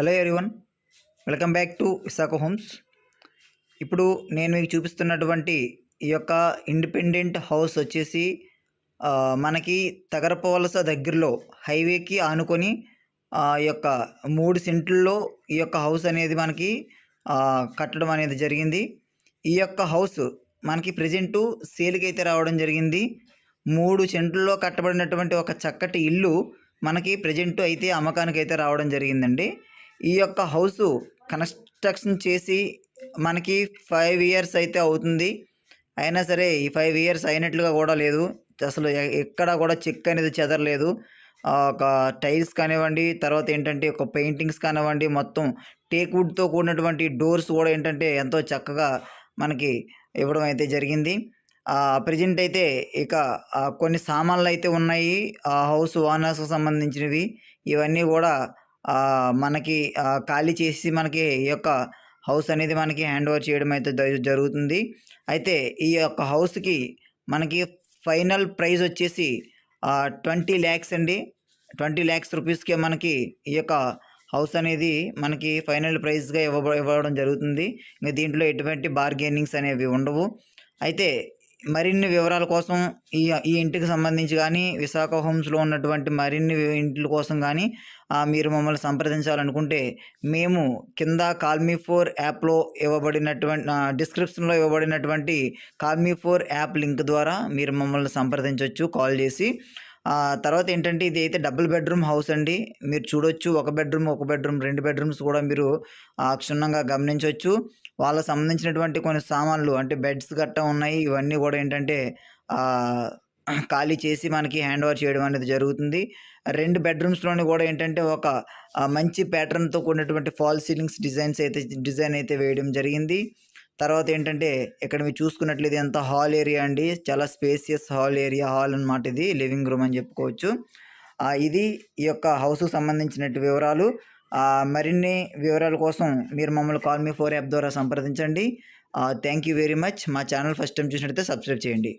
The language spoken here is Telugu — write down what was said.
Hello everyone welcome back to Visakha homes. ఇప్పుడు నేను మీకు చూపిస్తున్నటువంటి ఈ యొక్క ఇండిపెండెంట్ హౌస్ వచ్చేసి మనకి తగరపవలస దగ్గరలో హైవేకి ఆనుకొని ఈ యొక్క మూడు సెంట్లలో ఈ యొక్క హౌస్ అనేది మనకి కట్టడం అనేది జరిగింది. ఈ యొక్క హౌస్ మనకి ప్రజెంటు సేల్కి అయితే రావడం జరిగింది. మూడు సెంట్లలో కట్టబడినటువంటి ఒక చక్కటి ఇల్లు మనకి ప్రజెంట్ అయితే అమ్మకానికి అయితే రావడం జరిగిందండి. ఈ యొక్క హౌస్ కన్స్ట్రక్షన్ చేసి మనకి ఫైవ్ ఇయర్స్ అయితే అవుతుంది. అయినా సరే ఈ ఫైవ్ ఇయర్స్ అయినట్లుగా కూడా లేదు. అసలు ఎక్కడా కూడా చెక్ అనేది చెదరలేదు. ఆ, ఒక టైల్స్ కానివ్వండి తర్వాత ఏంటంటే ఒక పెయింటింగ్స్ కానివ్వండి మొత్తం టేక్ వుడ్తో కూడినటువంటి డోర్స్ కూడా ఏంటంటే ఎంతో చక్కగా మనకి ఇవ్వడం అయితే జరిగింది. ప్రజెంట్ అయితే ఇక కొన్ని సామాన్లు అయితే ఉన్నాయి. ఆ హౌస్ ఓనర్స్కి సంబంధించినవి. ఇవన్నీ కూడా మనకి ఖాళీ చేసి మనకి ఈ యొక్క హౌస్ అనేది మనకి హ్యాండ్ ఓవర్ చేయడం అయితే జరుగుతుంది. అయితే ఈ యొక్క హౌస్కి మనకి ఫైనల్ ప్రైస్ వచ్చేసి ట్వంటీ ల్యాక్స్ అండి. ట్వంటీ ల్యాక్స్ రూపీస్కే మనకి ఈ యొక్క హౌస్ అనేది మనకి ఫైనల్ ప్రైస్గా ఇవ్వ ఇవ్వడం జరుగుతుంది. ఇంకా దీంట్లో ఎటువంటి బార్గెనింగ్స్ అనేవి ఉండవు. అయితే మరిన్ని వివరాల కోసం ఈ ఈ ఇంటికి సంబంధించి కానీ విశాఖ హోమ్స్లో ఉన్నటువంటి మరిన్ని ఇంట్ల కోసం కానీ మీరు మమ్మల్ని సంప్రదించాలనుకుంటే మేము కింద కాల్మీ ఫోర్ యాప్లో ఇవ్వబడినటువంటి డిస్క్రిప్షన్లో ఇవ్వబడినటువంటి కాల్మీ ఫోర్ యాప్ లింక్ ద్వారా మీరు మమ్మల్ని సంప్రదించవచ్చు కాల్ చేసి. తర్వాత ఏంటంటే ఇది అయితే డబుల్ బెడ్రూమ్ హౌస్ అండి. మీరు చూడొచ్చు ఒక బెడ్రూమ్ ఒక బెడ్రూమ్ రెండు బెడ్రూమ్స్ కూడా మీరు క్షుణ్ణంగా గమనించవచ్చు వాళ్ళకి సంబంధించినటువంటి కొన్ని సామాన్లు అంటే బెడ్స్ గట్ట ఉన్నాయి. ఇవన్నీ కూడా ఏంటంటే ఖాళీ చేసి మనకి హ్యాండ్ ఓవర్ చేయడం అనేది జరుగుతుంది. రెండు బెడ్రూమ్స్లోని కూడా ఏంటంటే ఒక మంచి ప్యాటర్న్తో కూడినటువంటి ఫాల్ సీలింగ్స్ డిజైన్స్ అయితే డిజైన్ అయితే వేయడం జరిగింది. తర్వాత ఏంటంటే ఇక్కడ మీరు చూసుకున్నట్లయితే అంత హాల్ ఏరియా అండి. చాలా స్పేసియస్ హాల్ ఏరియా హాల్ అన్నమాట ఇది లివింగ్ రూమ్ అని చెప్పుకోవచ్చు. ఇది ఈ యొక్క హౌస్కు సంబంధించినట్టు వివరాలు. మరిన్ని వివరాల కోసం మీరు మమ్మల్ని కాల్ మీ ఫోర్ యాప్ ద్వారా సంప్రదించండి. థ్యాంక్ యూ వెరీ మచ్ మా ఛానల్ ఫస్ట్ టైం చూసినట్లయితే సబ్స్క్రైబ్ చేయండి.